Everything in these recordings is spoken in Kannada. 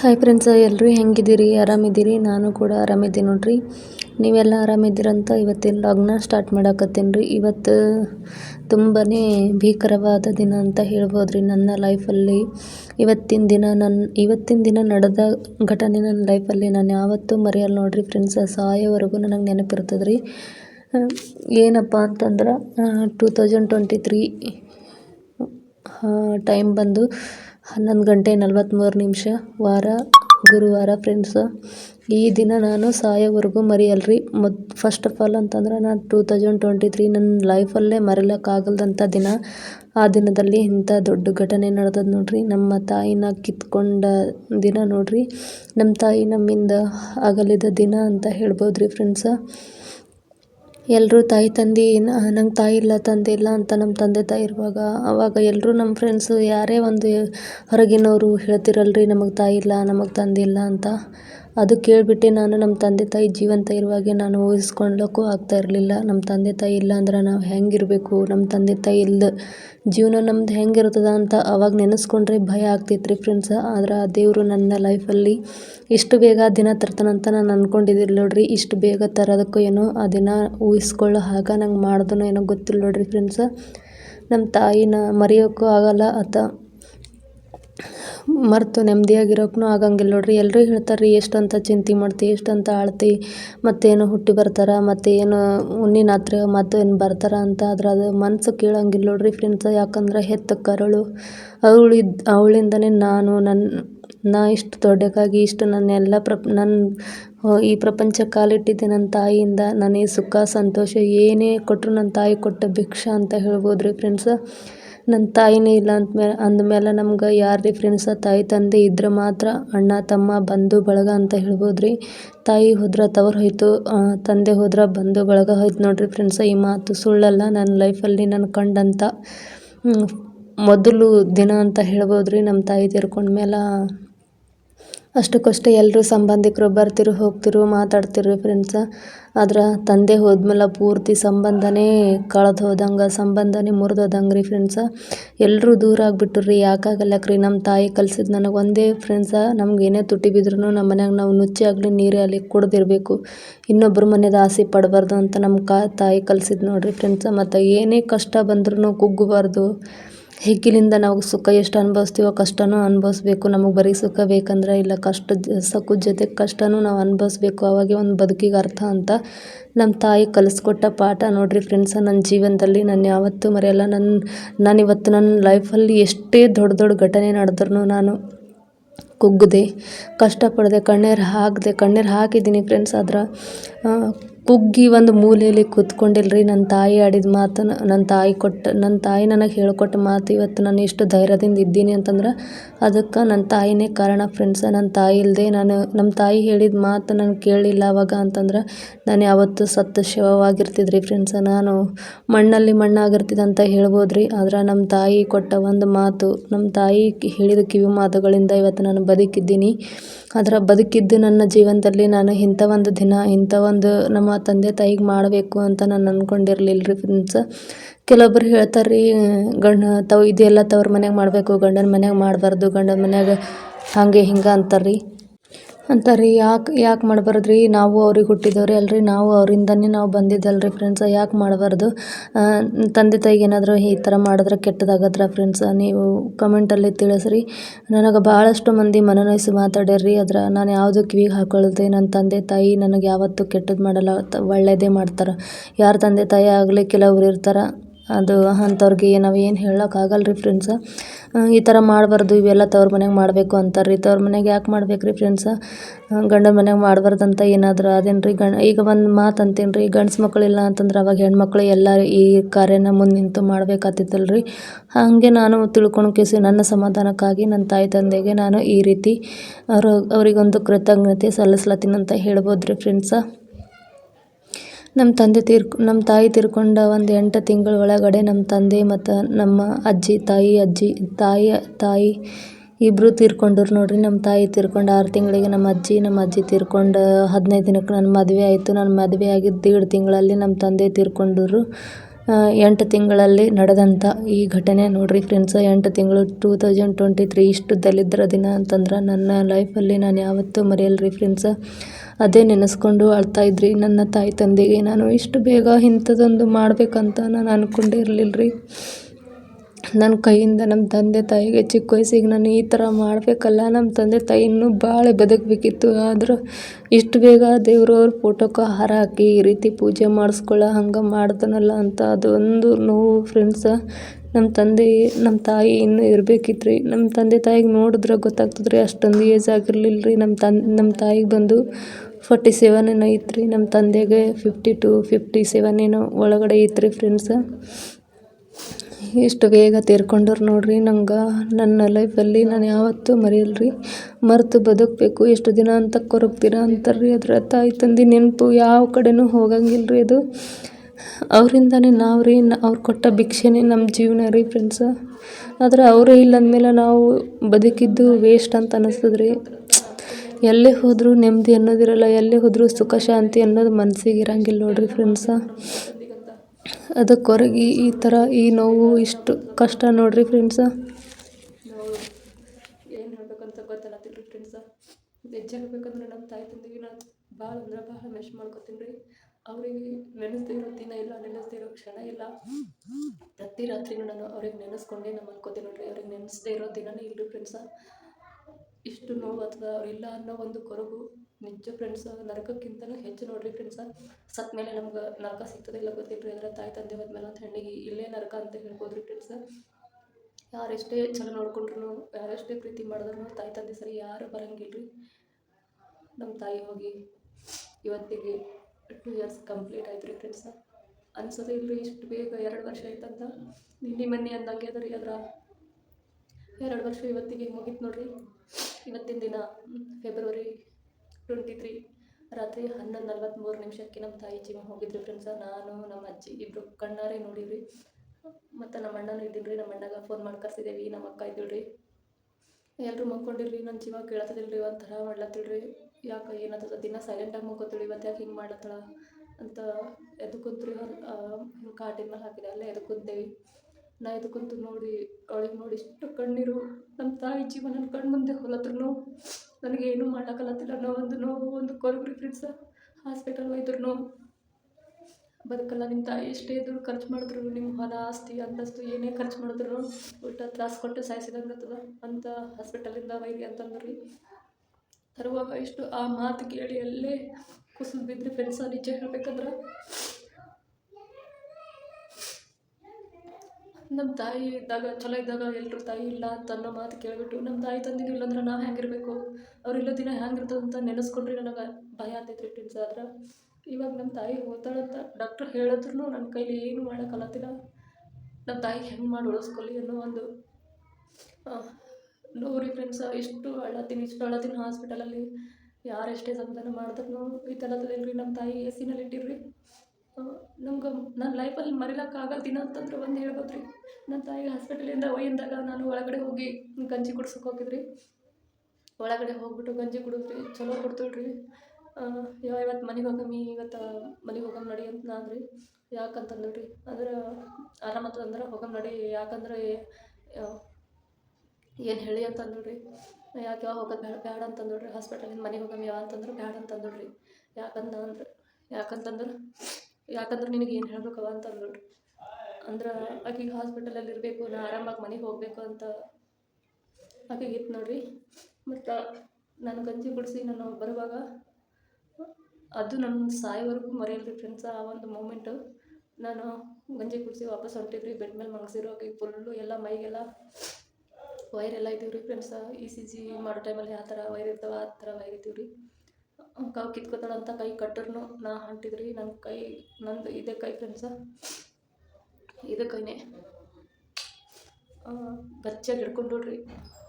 ಹಾಯ್ ಫ್ರೆಂಡ್ಸ್ ಎಲ್ಲರೂ ಹೆಂಗಿದ್ದೀರಿ? ಆರಾಮಿದ್ದೀರಿ? ನಾನು ಕೂಡ ಆರಾಮಿದ್ದೀನಿ ನೋಡ್ರಿ. ನೀವೆಲ್ಲ ಆರಾಮಿದ್ದೀರಂತ ಇವತ್ತಿನ ಲಾಗ್ನ ಸ್ಟಾರ್ಟ್ ಮಾಡಾಕತ್ತೀನಿ ರೀ. ಇವತ್ತು ತುಂಬಾ ಭೀಕರವಾದ ದಿನ ಅಂತ ಹೇಳ್ಬೋದು ರೀ ನನ್ನ ಲೈಫಲ್ಲಿ ಇವತ್ತಿನ ದಿನ ನನ್ನ ಇವತ್ತಿನ ದಿನ ನಡೆದ ಘಟನೆ ನನ್ನ ಲೈಫಲ್ಲಿ ನಾನು ಯಾವತ್ತೂ ಮರೆಯಲ್ಲ ನೋಡ್ರಿ ಫ್ರೆಂಡ್ಸ್ ಸಾಯೋವರೆಗೂ ನನಗೆ ನೆನಪಿರ್ತದೆ ರೀ ಏನಪ್ಪ ಅಂತಂದ್ರೆ ಟೂ ತೌಸಂಡ್ ಟ್ವೆಂಟಿ ಟೈಮ್ ಬಂದು ಹನ್ನೊಂದು ಗಂಟೆ ನಲವತ್ತ್ಮೂರು ನಿಮಿಷ, ವಾರ, ಗುರುವಾರ ಫ್ರೆಂಡ್ಸ್ ಈ ದಿನ ನಾನು ಸಾಯೋವರೆಗೂ ಮರೆಯಲ್ರಿ. ಮೊದ್ ಫಸ್ಟ್ ಆಫ್ ಆಲ್ ಅಂತಂದ್ರೆ ನಾನು ಟೂ ತೌಸಂಡ್ ಟ್ವೆಂಟಿ ತ್ರೀ ನನ್ನ ಲೈಫಲ್ಲೇ ಮರೆಯೋಕ್ಕಾಗಲ್ದಂಥ ದಿನ. ಆ ದಿನದಲ್ಲಿ ಇಂಥ ದೊಡ್ಡ ಘಟನೆ ನಡೆದದ್ದು ನೋಡ್ರಿ. ನಮ್ಮ ತಾಯಿನ ಕಿತ್ಕೊಂಡ ದಿನ ನೋಡ್ರಿ. ನಮ್ಮ ತಾಯಿ ನಮ್ಮಿಂದ ಅಗಲಿದ ದಿನ ಅಂತ ಹೇಳ್ಬೋದು ರೀ ಫ್ರೆಂಡ್ಸ ಎಲ್ಲರೂ ತಾಯಿ ತಂದೆ ನಂಗೆ ತಾಯಿ ಇಲ್ಲ, ತಂದೆ ಇಲ್ಲ ಅಂತ ನಮ್ಮ ತಂದೆ ತಾಯಿ ಇರುವಾಗ, ಅವಾಗ ಎಲ್ಲರೂ ನಮ್ಮ ಫ್ರೆಂಡ್ಸು ಯಾರೇ ಒಂದು ಹೊರಗಿನವರು ಹೇಳ್ತಿರಲ್ರಿ, ನಮಗೆ ತಾಯಿ ಇಲ್ಲ, ನಮಗೆ ತಂದೆ ಇಲ್ಲ ಅಂತ. ಅದು ಕೇಳಿಬಿಟ್ಟು ನಾನು, ನಮ್ಮ ತಂದೆ ತಾಯಿ ಜೀವಂತ ಇರುವಾಗೆ ನಾನು ಊಹಿಸ್ಕೊಳ್ಳೋಕ್ಕೂ ಆಗ್ತಾ ಇರಲಿಲ್ಲ. ನಮ್ಮ ತಂದೆ ತಾಯಿ ಇಲ್ಲ ಅಂದ್ರೆ ನಾವು ಹೆಂಗಿರಬೇಕು? ನಮ್ಮ ತಂದೆ ತಾಯಿ ಇಲ್ಲದ ಜೀವನ ನಮ್ದು ಹೆಂಗಿರ್ತದೆ ಅಂತ ಅವಾಗ ನೆನೆಸ್ಕೊಂಡ್ರೆ ಭಯ ಆಗ್ತಿತ್ತು ರೀ ಫ್ರೆಂಡ್ಸ ಆದ್ರೆ ಆ ದೇವರು ನನ್ನ ಲೈಫಲ್ಲಿ ಇಷ್ಟು ಬೇಗ ದಿನ ತರ್ತಾನಂತ ನಾನು ಅಂದ್ಕೊಂಡಿದ್ದಿಲ್ಲ ನೋಡ್ರಿ. ಇಷ್ಟು ಬೇಗ ತರೋದಕ್ಕೂ ಏನೋ ಆ ದಿನ ಊಹಿಸ್ಕೊಳ್ಳೋ ಹಾಗೆ ನಂಗೆ ಮಾಡ್ದನೋ ಏನೋ ಗೊತ್ತಿಲ್ಲ ನೋಡ್ರಿ ಫ್ರೆಂಡ್ಸ್ ನಮ್ಮ ತಾಯಿನ ಮರೆಯೋಕ್ಕೂ ಆಗಲ್ಲ ಅತ ಮರೆತು ನೆಮ್ಮದಿಯಾಗಿರೋಕ್ಕೂ ಆಗಂಗಿಲ್ಲ ನೋಡ್ರಿ. ಎಲ್ಲರೂ ಹೇಳ್ತಾರೆ ರೀ ಎಷ್ಟಂತ ಚಿಂತೆ ಮಾಡ್ತಿ, ಎಷ್ಟಂತ ಆಳ್ತಿ, ಮತ್ತೇನು ಹುಟ್ಟಿ ಬರ್ತಾರೆ ಮತ್ತು ಏನು ಉಣ್ಣಿನ ಹತ್ರ ಏನು ಬರ್ತಾರೆ ಅಂತ ಆದ್ರೆ ಅದು ಮನಸ್ಸು ಕೇಳಂಗಿಲ್ಲ ನೋಡ್ರಿ ಫ್ರೆಂಡ್ಸ್ ಯಾಕಂದ್ರೆ ಹೆತ್ತ ಕರಳು ಅವಳಿದ್ ಅವಳಿಂದನೇ ನಾನು ನನ್ನ ನಾ ಇಷ್ಟು ದೊಡ್ಡಕ್ಕಾಗಿ, ಇಷ್ಟು ನನ್ನ ಎಲ್ಲ ಪ್ರಪ್ ನನ್ನ ಈ ಪ್ರಪಂಚ ಕಾಲಿಟ್ಟಿದ್ದೆ ನನ್ನ ತಾಯಿಯಿಂದ, ನನಗೆ ಸುಖ, ಸಂತೋಷ, ಏನೇ ಕೊಟ್ಟರು ನನ್ನ ತಾಯಿ ಕೊಟ್ಟ ಭಿಕ್ಷ ಅಂತ ಹೇಳ್ಬೋದು ರೀ ಫ್ರೆಂಡ್ಸ ನನ್ನ ತಾಯಿನೇ ಇಲ್ಲ ಅಂತ ಅಂದ್ಮೇಲೆ ಅಂದಮೇಲೆ ನಮ್ಗೆ ಯಾರು ರೀ ಫ್ರೆಂಡ್ಸ ತಾಯಿ ತಂದೆ ಇದ್ರೆ ಮಾತ್ರ ಅಣ್ಣ ತಮ್ಮ ಬಂಧು ಬಳಗ ಅಂತ ಹೇಳ್ಬೋದು ರೀ ತಾಯಿ ಹೋದ್ರೆ ತವರು ಹೋಯಿತು ತಂದೆ ಹೋದ್ರೆ ಬಂಧು ಬಳಗ ಹೋಯ್ತು ನೋಡಿರಿ ಫ್ರೆಂಡ್ಸ ಈ ಮಾತು ಸುಳ್ಳಲ್ಲ ನನ್ನ ಲೈಫಲ್ಲಿ ನಾನು ಕಂಡಂಥ ಮೊದಲು ದಿನ ಅಂತ ಹೇಳ್ಬೋದು ರೀ ನಮ್ಮ ತಾಯಿ ತೀರ್ಕೊಂಡ್ಮೇಲೆ ಅಷ್ಟಕ್ಕಷ್ಟೇ ಎಲ್ಲರೂ ಸಂಬಂಧಿಕರು ಬರ್ತಿರು, ಹೋಗ್ತಿರು, ಮಾತಾಡ್ತಿರು ಫ್ರೆಂಡ್ಸ ಆದ್ರೆ ತಂದೆ ಹೋದ್ಮೇಲೆ ಪೂರ್ತಿ ಸಂಬಂಧನೇ ಕಳೆದು ಹೋದಂಗೆ ಸಂಬಂಧನೇ ಮುರಿದೋದಂಗೆ ರೀ ಫ್ರೆಂಡ್ಸ ಎಲ್ಲರೂ ದೂರ ಆಗಿಬಿಟ್ರು ರೀ ಯಾಕಾಗಲ್ಲಕ್ರಿ ನಮ್ಮ ತಾಯಿ ಕಲ್ಸಿದ್ದು ನನಗೆ ಒಂದೇ ಫ್ರೆಂಡ್ಸ ನಮ್ಗೆ ಏನೇ ತುಟಿ ಬಿದ್ರೂ ನಮ್ಮ ಮನ್ಯಾಗ ನಾವು ನುಚ್ಚಿ ಆಗಲಿ ನೀರೇ ಅಲ್ಲಿ ಕುಡ್ದಿರಬೇಕು. ಇನ್ನೊಬ್ಬರ ಮನೆಯದ ಆಸೆ ಪಡಬಾರ್ದು ಅಂತ ನಮ್ಮ ಕಾ ತಾಯಿ ಕಲ್ಸಿದ್ದು ನೋಡ್ರಿ ಫ್ರೆಂಡ್ಸ ಮತ್ತು ಏನೇ ಕಷ್ಟ ಬಂದ್ರೂ ಕುಗ್ಗಬಾರ್ದು. ಹಿಗ್ಗಿಲಿಂದ ನಾವು ಸುಖ ಎಷ್ಟು ಅನುಭವಿಸ್ತೀವೋ ಕಷ್ಟನೂ ಅನುಭವಿಸ್ಬೇಕು. ನಮಗೆ ಬರೀ ಸುಖ ಬೇಕಂದ್ರೆ ಇಲ್ಲ, ಕಷ್ಟ ಸುಖದ ಜೊತೆ ಕಷ್ಟನೂ ನಾವು ಅನುಭವಿಸ್ಬೇಕು. ಅವಾಗೆ ಒಂದು ಬದುಕಿಗೆ ಅರ್ಥ ಅಂತ ನಮ್ಮ ತಾಯಿ ಕಲಿಸ್ಕೊಟ್ಟ ಪಾಠ ನೋಡಿರಿ ಫ್ರೆಂಡ್ಸ ನನ್ನ ಜೀವನದಲ್ಲಿ ನಾನು ಯಾವತ್ತೂ ಮರೆಯಲ್ಲ. ನನ್ನ ನಾನು ಇವತ್ತು ನನ್ನ ಲೈಫಲ್ಲಿ ಎಷ್ಟೇ ದೊಡ್ಡ ದೊಡ್ಡ ಘಟನೆ ನಡೆದ್ರೂ ನಾನು ಕುಗ್ಗದೆ ಕಷ್ಟಪಡದೆ, ಕಣ್ಣೀರು ಹಾಕದೆ, ಕಣ್ಣೀರು ಹಾಕಿದ್ದೀನಿ ಫ್ರೆಂಡ್ಸ್ ಆದ್ರೆ ಕುಗ್ಗಿ ಒಂದು ಮೂಲೆಯಲ್ಲಿ ಕೂತ್ಕೊಂಡಿಲ್ರಿ ನನ್ನ ತಾಯಿ ಆಡಿದ ಮಾತನ್ನು ನನ್ನ ತಾಯಿ ಕೊಟ್ಟ ನನ್ನ ತಾಯಿ ನನಗೆ ಹೇಳ್ಕೊಟ್ಟ ಮಾತು ಇವತ್ತು ನಾನು ಎಷ್ಟು ಧೈರ್ಯದಿಂದ ಇದ್ದೀನಿ ಅಂತಂದ್ರೆ ಅದಕ್ಕೆ ನನ್ನ ತಾಯಿನೇ ಕಾರಣ ಫ್ರೆಂಡ್ಸ ನನ್ನ ತಾಯಿ ಇಲ್ಲದೆ ನಾನು ನಮ್ಮ ತಾಯಿ ಹೇಳಿದ ಮಾತು ನಾನು ಕೇಳಿಲ್ಲ ಅವಾಗ ಅಂತಂದ್ರೆ ನಾನು ಯಾವತ್ತು ಸತ್ತ ಶವವಾಗಿರ್ತಿದ್ರಿ ಫ್ರೆಂಡ್ಸ ನಾನು ಮಣ್ಣಲ್ಲಿ ಮಣ್ಣಾಗಿರ್ತಿದ್ದೆ ಅಂತ ಹೇಳ್ಬೋದ್ರಿ, ಆದ್ರೆ ನಮ್ಮ ತಾಯಿ ಕೊಟ್ಟ ಒಂದು ಮಾತು ನಮ್ಮ ತಾಯಿ ಹೇಳಿದ ಕಿವಿ ಮಾತುಗಳಿಂದ ಇವತ್ತು ನಾನು ಬದುಕಿದ್ದೀನಿ ಅದರ ಬದುಕಿದ್ದು ನನ್ನ ಜೀವನದಲ್ಲಿ ನಾನು ಇಂಥ ಒಂದು ದಿನ, ಇಂಥ ಒಂದು ನಮ್ಮ ತಂದೆ ತಾಯಿಗೆ ಮಾಡಬೇಕು ಅಂತ ನಾನು ಅನ್ಕೊಂಡಿರಲಿಲ್ಲ ರೀ ಫ್ರೆಂಡ್ಸ್ ಕೆಲವೊಬ್ರು ಹೇಳ್ತಾರೆ ರೀ ಗಂಡ ತವ ಇದೆಲ್ಲ ತವ್ರ ಮನ್ಯಾಗ ಮಾಡಬೇಕು, ಗಂಡನ ಮನ್ಯಾಗ ಮಾಡಬಾರ್ದು, ಗಂಡನ ಮನ್ಯಾಗ ಹಾಗೆ ಹಿಂಗೆ ಅಂತಾರೆ ರೀ ಅಂತಾರೆ, ಯಾಕೆ ಯಾಕೆ ಮಾಡಬಾರ್ದು ರೀ ನಾವು ಅವ್ರಿಗೆ ಹುಟ್ಟಿದವ್ರಿ ಅಲ್ರಿ, ನಾವು ಅವರಿಂದನೇ ನಾವು ಬಂದಿದ್ದಲ್ರಿ ಫ್ರೆಂಡ್ಸ್ ಯಾಕೆ ಮಾಡಬಾರ್ದು? ತಂದೆ ತಾಯಿಗೆ ಏನಾದರೂ ಈ ಥರ ಮಾಡಿದ್ರೆ ಕೆಟ್ಟದಾಗತ್ರ ಫ್ರೆಂಡ್ಸ್ ನೀವು ಕಮೆಂಟಲ್ಲಿ ತಿಳಿಸ್ರಿ. ನನಗೆ ಭಾಳಷ್ಟು ಮಂದಿ ಮನನೊಯ್ಸಿ ಮಾತಾಡ್ಯಾರ್ರಿ. ಅದರ ನಾನು ಯಾವುದು ಕಿವಿಗೆ ಹಾಕೊಳ್ಳದೆ ನನ್ನ ತಂದೆ ತಾಯಿ ನನಗೆ ಯಾವತ್ತೂ ಕೆಟ್ಟದ್ದು ಮಾಡಲ್ಲ. ಒಳ್ಳೆಯದೇ ಮಾಡ್ತಾರೆ. ಯಾರ ತಂದೆ ತಾಯಿ ಆಗಲಿ, ಕೆಲವ್ರು ಇರ್ತಾರೆ. ಅದು ಅಂಥವ್ರಿಗೆ ನಾವು ಏನು ಹೇಳೋಕ್ಕಾಗಲ್ಲ ರೀ ಫ್ರೆಂಡ್ಸ ಈ ಥರ ಮಾಡಬಾರ್ದು, ಇವೆಲ್ಲ ತವ್ರ ಮನೆಗೆ ಮಾಡಬೇಕು ಅಂತಾರೆ ರೀ ತವ್ರ ಮನೆಗೆ ಯಾಕೆ ಮಾಡ್ಬೇಕು ರೀ ಫ್ರೆಂಡ್ಸ ಗಂಡನ ಮನೆಗೆ ಮಾಡಬಾರ್ದು ಅಂತ ಏನಾದರೂ ಅದೇನು ರೀ ಗಂಡ, ಈಗ ಒಂದು ಮಾತು ಅಂತೀನಿ ರೀ ಗಂಡ್ಸು ಮಕ್ಕಳಿಲ್ಲ ಅಂತಂದ್ರೆ ಅವಾಗ ಹೆಣ್ಮಕ್ಳು ಎಲ್ಲ ಈ ಕಾರ್ಯನ ಮುಂದೆ ನಿಂತು ಮಾಡಬೇಕಾತಿತ್ತಲ್ಲ ರೀ ಹಾಗೆ ನಾನು ತಿಳ್ಕೊಂಡು ಕೇಸಿ ನನ್ನ ಸಮಾಧಾನಕ್ಕಾಗಿ ನನ್ನ ತಾಯಿ ತಂದೆಗೆ ನಾನು ಈ ರೀತಿ ಅವರು, ಅವರಿಗೊಂದು ಕೃತಜ್ಞತೆ ಸಲ್ಲಿಸ್ಲತ್ತೀನಿ ಅಂತ ಹೇಳ್ಬೋದು ರೀ ಫ್ರೆಂಡ್ಸ ನಮ್ಮ ತಂದೆ ತೀರ್ಕೊ ನಮ್ಮ ತಾಯಿ ತೀರ್ಕೊಂಡ ಒಂದು ಎಂಟು ತಿಂಗಳ ಒಳಗಡೆ ನಮ್ಮ ತಂದೆ ಮತ್ತು ನಮ್ಮ ಅಜ್ಜಿ, ತಾಯಿ ಅಜ್ಜಿ, ತಾಯಿ ತಾಯಿ ಇಬ್ಬರು ತೀರ್ಕೊಂಡರು ನೋಡಿರಿ. ನಮ್ಮ ತಾಯಿ ತೀರ್ಕೊಂಡು ಆರು ತಿಂಗಳಿಗೆ ನಮ್ಮ ಅಜ್ಜಿ ನಮ್ಮ ಅಜ್ಜಿ ತೀರ್ಕೊಂಡು ಹದಿನೈದು ದಿನಕ್ಕೆ ನನ್ನ ಮದುವೆ ಆಯಿತು. ನನ್ನ ಮದುವೆ ಆಗಿದ್ದು ಏಳು ತಿಂಗಳಲ್ಲಿ ನಮ್ಮ ತಂದೆ ತೀರ್ಕೊಂಡರು. ಎಂಟು ತಿಂಗಳಲ್ಲಿ ನಡೆದಂಥ ಈ ಘಟನೆ ನೋಡಿರಿ ಫ್ರೆಂಡ್ಸ್ ಎಂಟು ತಿಂಗಳು ಟೂ ತೌಸಂಡ್ ಟ್ವೆಂಟಿ ತ್ರೀ ಇಷ್ಟು ದಲಿದ್ರ ದಿನ ಅಂತಂದ್ರೆ ನನ್ನ ಲೈಫಲ್ಲಿ ನಾನು ಯಾವತ್ತೂ ಮರೆಯಲ್ರಿ ಫ್ರೆಂಡ್ಸ ಅದೇ ನೆನೆಸ್ಕೊಂಡು ಅಳ್ತಾ ಇದ್ರಿ. ನನ್ನ ತಾಯಿ ತಂದೆಗೆ ನಾನು ಇಷ್ಟು ಬೇಗ ಇಂಥದ್ದೊಂದು ಮಾಡಬೇಕಂತ ನಾನು ಅಂದ್ಕೊಂಡೇ ಇರಲಿಲ್ಲ ರೀ ನನ್ನ ಕೈಯಿಂದ ನಮ್ಮ ತಂದೆ ತಾಯಿಗೆ ಚಿಕ್ಕ ವಯಸ್ಸಿಗೆ ನಾನು ಈ ಥರ ಮಾಡಬೇಕಲ್ಲ, ನಮ್ಮ ತಂದೆ ತಾಯಿ ಇನ್ನೂ ಭಾಳ ಬದುಕಬೇಕಿತ್ತು. ಆದ್ರೆ ಇಷ್ಟು ಬೇಗ ದೇವರು ಅವ್ರ ಫೋಟೋಕ್ಕೆ ಹಾರ ಹಾಕಿ ಈ ರೀತಿ ಪೂಜೆ ಮಾಡಿಸ್ಕೊಳ್ಳೋ ಹಂಗೆ ಮಾಡ್ತಾನಲ್ಲ ಅಂತ ಅದೊಂದು ನೋವು ಫ್ರೆಂಡ್ಸ ನಮ್ಮ ತಂದೆ, ನಮ್ಮ ತಾಯಿ ಇನ್ನೂ ಇರಬೇಕಿತ್ತು ನಮ್ಮ ತಂದೆ ತಾಯಿಗೆ ನೋಡಿದ್ರೆ ಗೊತ್ತಾಗ್ತದೆ ರೀ ಅಷ್ಟೊಂದು ಏಜ್ ಆಗಿರಲಿಲ್ಲ ರೀ ನಮ್ಮ ತನ್, ನಮ್ಮ ತಾಯಿಗೆ ಬಂದು ಫಾರ್ಟಿ ಸೆವೆನ್ ಏನೋ ಇತ್ತು ರೀ ನಮ್ಮ ತಂದೆಗೆ ಫಿಫ್ಟಿ ಟು ಫಿಫ್ಟಿ ಸೆವೆನ್ ಏನೋ ಒಳಗಡೆ ಇತ್ತು ರೀ ಫ್ರೆಂಡ್ಸ ಎಷ್ಟು ಬೇಗ ತೀರ್ಕೊಂಡರು ನೋಡ್ರಿ, ನಂಗೆ ನನ್ನ ಲೈಫಲ್ಲಿ ನಾನು ಯಾವತ್ತೂ ಮರೆಯಲ್ಲ ಮರೆತು ಬದುಕಬೇಕು, ಎಷ್ಟು ದಿನ ಅಂತ ಕೊರಗ್ತೀರ ಅಂತಾರೆ ರೀ ಅದ್ರ ತಾಯಿ ತಂದೆ ನೆನಪು ಯಾವ ಕಡೆನೂ ಹೋಗಂಗಿಲ್ಲ ರೀ ಅದು. ಅವರಿಂದನೇ ನಾವು ರೀ ಅವ್ರು ಕೊಟ್ಟ ಭಿಕ್ಷೆನೇ ನಮ್ಮ ಜೀವನ ರೀ ಫ್ರೆಂಡ್ಸ ಆದರೆ ಅವರೇ ಇಲ್ಲ ಅಂದಮೇಲೆ ನಾವು ಬದುಕಿದ್ದು ವೇಸ್ಟ್ ಅಂತ ಅನಿಸ್ತದೆ ರೀ ಎಲ್ಲೇ ಹೋದರೂ ನೆಮ್ಮದಿ ಅನ್ನೋದಿರಲ್ಲ, ಎಲ್ಲೇ ಹೋದರೂ ಸುಖ, ಶಾಂತಿ ಅನ್ನೋದು ಮನ್ಸಿಗೆ ಇರಂಗಿಲ್ಲ ನೋಡ್ರಿ ಫ್ರೆಂಡ್ಸ ಅದಕ್ಕೆ ಹೊರಗೆ ಈ ಥರ ಈ ನೋವು ಇಷ್ಟು ಕಷ್ಟ ನೋಡ್ರಿ ಫ್ರೆಂಡ್ಸ ಏನು ಹೇಳ್ಬೇಕಂತ ಫ್ರೆಂಡ್ಸ ನಿಜ ಹೇಳ್ಬೇಕಂದ್ರೆ ನಮ್ಮ ತಾಯಿ ತಂದೆಗೆ ನಾನು ಭಾಳ ಅಂದ್ರೆ ಭಾಳ ಮೆಶ್ ಮಾಡ್ಕೊತೀನಿ ರೀ. ಅವ್ರಿಗೆ ನೆನೆಸ್ದೇ ಇರೋ ದಿನ ಇಲ್ಲ, ನೆನೆಸ್ದೇ ಇರೋ ಕ್ಷಣ ಇಲ್ಲ. ಪ್ರತಿ ರಾತ್ರಿನೂ ನಾನು ಅವ್ರಿಗೆ ನೆನೆಸ್ಕೊಂಡೇ ನಾನು ಮಲ್ಕೋತೀನಿ ನೋಡ್ರಿ, ಅವ್ರಿಗೆ ನೆನೆಸ್ದೇ ಇರೋ ದಿನನೇ ಇಲ್ಲ ರೀ ಫ್ರೆಂಡ್ಸ ಇಷ್ಟು ನೋವು ಅಥವಾ ಇಲ್ಲ ಅನ್ನೋ ಒಂದು ಕೊರಗು ನಿಜ ಫ್ರೆಂಡ್ಸ್ ನರಕಕ್ಕಿಂತಲೂ ಹೆಚ್ಚು ನೋಡ್ರಿ ಫ್ರೆಂಡ್ಸ ಸತ್ ಮೇಲೆ ನಮ್ಗೆ ನರಕ ಸಿಗ್ತದಿಲ್ಲ ಗೊತ್ತಿಲ್ಲ ರೀ ಅದರ ತಾಯಿ, ತಂದೆ ಹೋದ್ಮೇಲೆ ಅಂತ ಹೆಣ್ಣಿಗೆ ಇಲ್ಲೇ ನರಕ ಅಂತ ಹೇಳ್ಬೋದ್ರಿ ಫ್ರೆಂಡ್ಸ ಯಾರೆಷ್ಟೇ ಚಲೋ ನೋಡ್ಕೊಂಡ್ರು ಯಾರೆಷ್ಟೇ ಪ್ರೀತಿ ಮಾಡಿದ್ರು ತಾಯಿ, ತಂದೆ ಸರಿ ಯಾರು ಬರಂಗಿಲ್ಲ ರೀ ನಮ್ಮ ತಾಯಿ ಹೋಗಿ ಇವತ್ತಿಗೆ ಟೂ ಇಯರ್ಸ್ ಕಂಪ್ಲೀಟ್ ಆಯ್ತು ರೀ ಫ್ರೆಂಡ್ಸ ಅನ್ಸೋದೇ ಇಲ್ರಿ, ಇಷ್ಟು ಬೇಗ ಎರಡು ವರ್ಷ ಆಯ್ತಂತ. ನಿನ್ನೆ, ಮೊನ್ನೆ ಅಂದಂಗೆ ಅದ ರೀ ಅದ್ರ ಎರಡು ವರ್ಷ ಇವತ್ತಿಗೆ ಮುಗೀತು ನೋಡ್ರಿ. ಇವತ್ತಿನ ದಿನ ಫೆಬ್ರವರಿ ಟ್ವೆಂಟಿ ತ್ರೀ ರಾತ್ರಿ ಹನ್ನೊಂದು ನಲ್ವತ್ತ್ಮೂರು ನಿಮಿಷಕ್ಕೆ ನಮ್ಮ ತಾಯಿ ಜೀವ ಹೋಗಿದ್ರಿ ಫ್ರೆಂಡ್ಸ ನಾನು, ನಮ್ಮ ಅಜ್ಜಿ ಇಬ್ಬರು ಕಣ್ಣಾರೆ ನೋಡಿವ್ರಿ. ಮತ್ತು ನಮ್ಮ ಅಣ್ಣನೂ ಇದ್ದೀನಿ ರೀ ನಮ್ಮ ಅಣ್ಣಗೆ ಫೋನ್ ಮಾಡಿ ಕರ್ಸಿದ್ದೇವೆ ನಮ್ಮ ಅಕ್ಕ ಇದ್ದೀವ್ರಿ ಎಲ್ಲರೂ ಮಕ್ಕೊಂಡಿರ್ರಿ ನನ್ನ ಜೀವ ಕೇಳತ್ತದಿಲ್ಲ ರೀ ಒಂಥರ ಮಾಡ್ಲತ್ತಿಳ್ರಿ ಯಾಕೆ ಏನಾಗ್ತದ ದಿನ ಸೈಲೆಂಟಾಗಿ ಮಕ್ಕೋತಿಳಿ ಇವತ್ತು ಯಾಕೆ ಹಿಂಗೆ ಮಾಡ್ಲತ್ತಳ ಅಂತ ಎದ್ದು ಕುಂತ್ರಿ. ಕಾಟಿನ ಮೇಲೆ ಹಾಕಿದೆ. ಅಲ್ಲೇ ಎದಕ್ಕೆ ಕುಂತೇವಿ ನಾ ಕುಂತು ನೋಡಿ, ಅವಳಿಗೆ ನೋಡಿ ಇಷ್ಟು ಕಣ್ಣೀರು ನಮ್ಮ ತಾಯಿ ಜೀವನ ಕಣ್ಣು ಮುಂದೆ ಹೊಲತ್ರು ನನಗೆ ಏನು ಮಾಡೋಕ್ಕಲ್ಲತ್ತಿಲ್ಲ ಒಂದು ನೋವು, ಒಂದು ಕೊರಗ್ರಿ ಫ್ರೆಂಡ್ಸ ಹಾಸ್ಪಿಟಲ್ ಒಯ್ದ್ರು ಬದುಕಲ್ಲ ನಿಮ್ಮ ತಾಯಿ ಎಷ್ಟೇ ದುಡ್ಡು ಖರ್ಚು ಮಾಡಿದ್ರು ನಿಮ್ಮ ಹೊಲ, ಆಸ್ತಿ, ಅಂತಸ್ತು, ಏನೇ ಖರ್ಚು ಮಾಡಿದ್ರು ಊಟ ತ್ರಾಸು ಕೊಟ್ಟು ಸಾಯಿಸಿದಂಗೆ ಆಗ್ತದ. ಅಂತ ಹಾಸ್ಪಿಟಲಿಂದ ವೈದ್ಯ ಅಂತಂದ್ರು ತರುವಾಗ ಇಷ್ಟು ಆ ಮಾತು ಕೇಳಿ ಅಲ್ಲೇ ಕುಸಿದು ಬಿದ್ದರೆ ಫ್ರೆಂಡ್ಸ ನಿಜ ಹೇಳ್ಬೇಕಂದ್ರೆ ನಮ್ಮ ತಾಯಿ ಇದ್ದಾಗ ಚಲೋ ಇದ್ದಾಗ ಎಲ್ಲರೂ ತಾಯಿ ಇಲ್ಲ ಅಂತ ಅನ್ನೋ ಮಾತು ಕೇಳಿಬಿಟ್ಟು ನಮ್ಮ ತಾಯಿ ತಂದಿದ್ದು ಇಲ್ಲಂದ್ರೆ ನಾವು ಹೆಂಗಿರಬೇಕು? ಅವರಿಲ್ಲ ದಿನ ಹೆಂಗಿರ್ತದೆ ಅಂತ ನೆನೆಸ್ಕೊಂಡ್ರೆ ನನಗೆ ಭಯ ಆಗ್ತೈತೆ ರೀ ಆದ್ರೆ. ಇವಾಗ ನಮ್ಮ ತಾಯಿ ಓದ್ತಾಳಂತ ಡಾಕ್ಟ್ರ್ ಹೇಳಿದ್ರು ನನ್ನ ಕೈಲಿ ಏನು ಮಾಡೋಕ್ಕಲ್ಲತ್ತಿಲ್ಲ ನಮ್ಮ ತಾಯಿ ಹೆಂಗೆ ಮಾಡಿ ಉಳಿಸ್ಕೊಳ್ಳಿ ಅನ್ನೋ ಒಂದು ನೋರಿ ಫ್ರೆಂಡ್ಸ ಎಷ್ಟು ಅಳತ್ತೀನಿ, ಇಷ್ಟು ಅಳತ್ತೀನಿ ಹಾಸ್ಪಿಟಲಲ್ಲಿ ಯಾರು ಎಷ್ಟೇ ಸಮಾಧಾನ ಮಾಡಿದ್ರು ಈ ಥರದಲ್ಲಿ ರೀ ನಮ್ಮ ತಾಯಿ ಎ ಸಿನಲ್ಲಿ ಇಟ್ಟಿರ್ರಿ ನಮ್ಗೆ ನನ್ನ ಲೈಫಲ್ಲಿ ಮರಿಲಕ್ಕಾಗಲ್ಲ ದಿನ ಅಂತಂದ್ರೆ ಒಂದು ಹೇಳ್ಬೋದು ರೀ ನನ್ನ ತಾಯಿ ಹಾಸ್ಪಿಟಲಿಂದ ಒಯ್ಯಿಂದಾಗ ನಾನು ಒಳಗಡೆ ಹೋಗಿ ಗಂಜಿ ಕುಡ್ಸಕ್ಕೆ ಹೋಗಿದ್ರಿ. ಒಳಗಡೆ ಹೋಗ್ಬಿಟ್ಟು ಗಂಜಿ ಕುಡಿದ್ರಿ, ಚಲೋ ಕೊಡ್ತೀವಿ ರೀ ಯಾವ ಇವತ್ತು ಮನೆಗೆ ಹೋಗಮ್ಮಿ ಇವತ್ತು ಮನೆಗೆ ಹೋಗಮ್ ನಡಿ ಅಂತ ನಾನು ಯಾಕಂತಂದ್ರಿ, ಅಂದ್ರೆ ಆರಾಮತ್ತದ ಅಂದ್ರೆ ಹೋಗಮ್ ನಡಿ, ಯಾಕಂದ್ರೆ ಏನು ಹೇಳಿ ಅಂತ ಅಂದ್ರಿ ಯಾಕೆ ಯಾವ ಹೋಗೋದು ಬೇಡ ಬೇಡ ಅಂತಂದ್ರಿ ಹಾಸ್ಪಿಟಲಿಂದ ಮನೆಗೆ ಹೋಗಮ್ ಯಾವ ಅಂತಂದ್ರೆ ಬೇಡ ಅಂತಂದ್ರಿ. ಯಾಕಂದ ಅಂದ್ರೆ, ಯಾಕಂತಂದ್ರೆ ಯಾಕಂದ್ರೆ ನಿನಗೆ ಏನು ಹೇಳ್ಬೇಕವ ಅಂತ ಅಂದ್ಬಿಟ್ರು ಅಂದ್ರೆ ಆಕೆಗೆ ಹಾಸ್ಪಿಟಲಲ್ಲಿ ಇರಬೇಕು, ನಾ ಆರಾಮಾಗಿ ಮನೆಗೆ ಹೋಗಬೇಕು ಅಂತ ಆಕೆಗೆ ಇತ್ತು ನೋಡ್ರಿ. ಮತ್ತು ನಾನು ಗಂಜಿ ಬಿಡಿಸಿ ನಾನು ಬರುವಾಗ ಅದು ನನ್ನ ಸಾಯೋವರೆಗೂ ಮರೆಯಲ್ರಿ ಫ್ರೆಂಡ್ಸ್ ಆ ಒಂದು ಮೂಮೆಂಟು ನಾನು ಗಂಜಿ ಕುಡಿಸಿ ವಾಪಸ್ ಹೊಂಟಿದ್ರಿ ಬೆಡ್ ಮೇಲೆ ಮಲಗಿಸಿರೋ ಆಕೆಗೆ ಫುಲ್ಲು ಎಲ್ಲ ಮೈಗೆಲ್ಲ ವೈರೆಲ್ಲ ಇದ್ದೀವಿ ಫ್ರೆಂಡ್ಸ ಇ ಸಿ ಜಿ ಮಾಡೋ ಟೈಮಲ್ಲಿ ಯಾವ ಥರ ವೈರ್ ಇರ್ತಾವೆ, ಆ ಥರ ವೈರ್ ಇದ್ದೀವಿ ರೀ ಕಾವು ಕಿತ್ಕೊತಾಳಂತ ಕೈ ಕಟ್ಟರ್ನು ನಾ ಹೊಂಟಿದ್ರಿ ನನ್ನ ಕೈ, ನಂದು ಇದೇ ಕೈ ಫ್ರೆಂಡ್ಸ ಇದೇ ಕೈನೇ. ಗಚ್ಚಾಗಿ ಹಿಡ್ಕೊಂಡೋಡ್ರಿ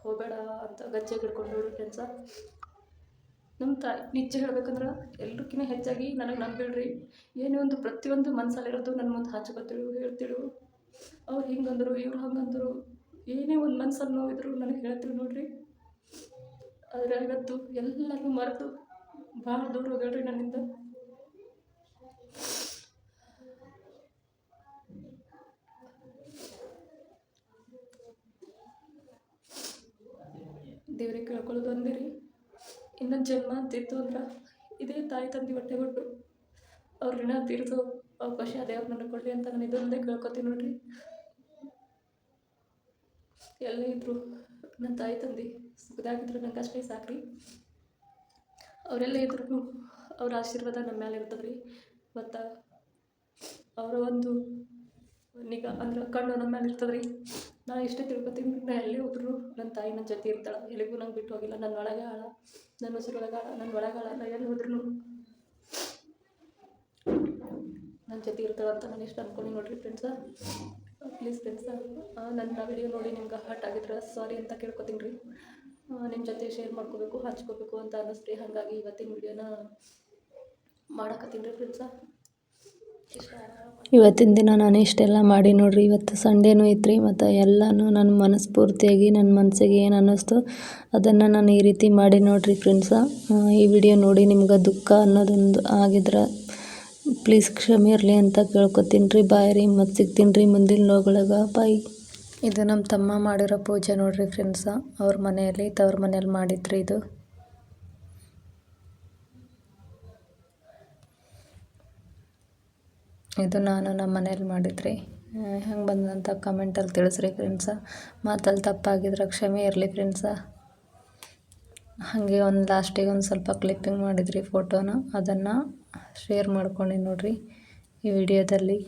ಹೋಗಬೇಡ ಅಂತ ಗಚ್ಚಾಗಿ ಹಿಡ್ಕೊಂಡೋಡ್ರಿ ಫ್ರೆಂಡ್ಸ ನಮ್ಮ ತಾಯಿ ನಿಜ ಹೇಳ್ಬೇಕಂದ್ರೆ ಎಲ್ರಿಗಿಂತ ಹೆಚ್ಚಾಗಿ ನನಗೆ ನಂಬಿಡ್ರಿ ಏನೇ ಒಂದು ಪ್ರತಿಯೊಂದು ಮನಸ್ಸಲ್ಲಿರೋದು ನನ್ನ ಮುಂದೆ ಹಚ್ಕೊತಿಳು ಹೇಳ್ತಿಳು ಅವ್ರು ಹಿಂಗಂದರು, ಇವ್ರು ಹಂಗಂದರು. ಏನೇ ಒಂದು ಮನ್ಸಲ್ಲಿ ನೋವಿದ್ರು ನನಗೆ ಹೇಳ್ತಿಳು ನೋಡ್ರಿ. ಆದರೆ ಇವತ್ತು ಎಲ್ಲರೂ ಮರೆತು ಭಾಳ ದೂರ ಹೋಗಲ್ರಿ ನನ್ನಿಂದ ದೇವ್ರಿಗೆ ಕೇಳ್ಕೊಳ್ಳೋದು ಅಂದಿರಿ ಇನ್ನೊಂದು ಜನ್ಮ ಅಂತಿತ್ತು ಅಂದ್ರೆ ಇದೇ ತಾಯಿ ತಂದೆ ಹೊಟ್ಟೆ ಕೊಟ್ಟು ಅವ್ರ ಋಣ ತೀರಿಸೋ ಅವಕಾಶ ದೇವ್ರು ನನಗೆ ಕೊಡ್ಲಿ ಅಂತ ನಾನು ಇದೊಂದೇ ಕೇಳ್ಕೊತೀನಿ ನೋಡ್ರಿ. ಎಲ್ಲ ಇದ್ರು ನನ್ನ ತಾಯಿ ತಂದೆ ಸುಖದಾಗಿದ್ರು ನಂಗೆ ಅಷ್ಟೇ ಸಾಕ್ರಿ. ಅವರೆಲ್ಲ ಇದ್ರೂ ಅವ್ರ ಆಶೀರ್ವಾದ ನಮ್ಮ ಮೇಲೆ ಇರ್ತದೆ ರೀ ಮತ್ತು ಅವರ ಒಂದು ನಿಗಾ ಅಂದ್ರೆ ಕಣ್ಣು ನಮ್ಮ ಮೇಲೆ ಇರ್ತದೆ ರೀ ನಾ ಇಷ್ಟೇ ತಿಳ್ಕೊತೀನಿ, ನಾ ಎಲ್ಲಿ ಹೋದ್ರು ನನ್ನ ತಾಯಿ ನನ್ನ ಜೊತೆ ಇರ್ತಾಳೆ. ಎಲ್ಲಿಗೂ ನಂಗೆ ಬಿಟ್ಟು ಹೋಗಿಲ್ಲ. ನನ್ನ ಒಳಗೆ ಆಳ ನನ್ನ ಉಸಿರೊಳಗೆ ಆಳ ನನ್ನ ಒಳಗೆ ಆಳ, ನಾ ಎಲ್ಲಿ ಹೋದ್ರು ನನ್ನ ಜೊತೆ ಇರ್ತಾಳೆ ಅಂತ ನಾನು ಇಷ್ಟು ಅನ್ಕೊಂಡು ನೋಡ್ರಿ ಫ್ರೆಂಡ್ಸ ಪ್ಲೀಸ್ ಫ್ರೆಂಡ್ಸ ನನ್ನ ವಿಡಿಯೋ ನೋಡಿ ನಿಮ್ಗೆ ಹರ್ಟ್ ಆಗಿದ್ರೆ ಸಾರಿ ಅಂತ ಕೇಳ್ಕೊತೀನಿ ರೀ. ನಿಮ್ಮ ಜೊತೆ ಶೇರ್ ಮಾಡ್ಕೋಬೇಕು, ಹಂಚ್ಕೋಬೇಕು ಅಂತ ಅನ್ನಿಸ್ರಿ ಹಾಗಾಗಿ ಇವತ್ತಿನ ವಿಡಿಯೋನ ಮಾಡಕತ್ತೀನಿ ಫ್ರೆಂಡ್ಸ. ಇವತ್ತಿನ ದಿನ ನಾನು ಇಷ್ಟೆಲ್ಲ ಮಾಡಿ ನೋಡ್ರಿ, ಇವತ್ತು ಸಂಡೇನೂ ಐತ್ರಿ, ಮತ್ತು ಎಲ್ಲನೂ ನನ್ನ ಮನಸ್ಫೂರ್ತಿಯಾಗಿ ನನ್ನ ಮನಸ್ಸಿಗೆ ಏನು ಅನ್ನಿಸ್ತು, ಅದನ್ನು ನಾನು ಈ ರೀತಿ ಮಾಡಿ ನೋಡ್ರಿ ಫ್ರೆಂಡ್ಸ. ಈ ವಿಡಿಯೋ ನೋಡಿ ನಿಮ್ಗೆ ದುಃಖ ಅನ್ನೋದೊಂದು ಆಗಿದ್ರೆ ಪ್ಲೀಸ್ ಕ್ಷಮೆ ಇರಲಿ ಅಂತ ಕೇಳ್ಕೊತೀನಿ ರೀ. ಬಾಯ್ ರೀ ಮತ್ತು ಸಿಗ್ತೀನಿ ರೀ ಮುಂದಿನ ಲೋಗಳಾಗ ಬಾಯ್ ಇದು ನಮ್ಮ ತಮ್ಮ ಮಾಡಿರೋ ಪೂಜೆ ನೋಡ್ರಿ ಫ್ರೆಂಡ್ಸ ಅವ್ರ ಮನೆಯಲ್ಲಿ, ತವ್ರ ಮನೆಯಲ್ಲಿ ಮಾಡಿದ್ರಿ ಇದು. ಇದು ನಾನು ನಮ್ಮ ಮನೇಲಿ ಮಾಡಿದ್ರಿ. ಹೆಂಗೆ ಬಂದಂತ ಕಮೆಂಟಲ್ಲಿ ತಿಳಿಸ್ರಿ ಫ್ರೆಂಡ್ಸ ಮಾತಲ್ಲಿ ತಪ್ಪಾಗಿದ್ರೆ ಕ್ಷಮೆ ಇರಲಿ ಫ್ರೆಂಡ್ಸ ಹಾಗೆ ಒಂದು ಲಾಸ್ಟಿಗೆ ಒಂದು ಸ್ವಲ್ಪ ಕ್ಲಿಪ್ಪಿಂಗ್ ಮಾಡಿದ್ರಿ ಫೋಟೋನ ಅದನ್ನು ಶೇರ್ ಮಾಡ್ಕೊಂಡು ನೋಡ್ರಿ ಈ ವಿಡಿಯೋದಲ್ಲಿ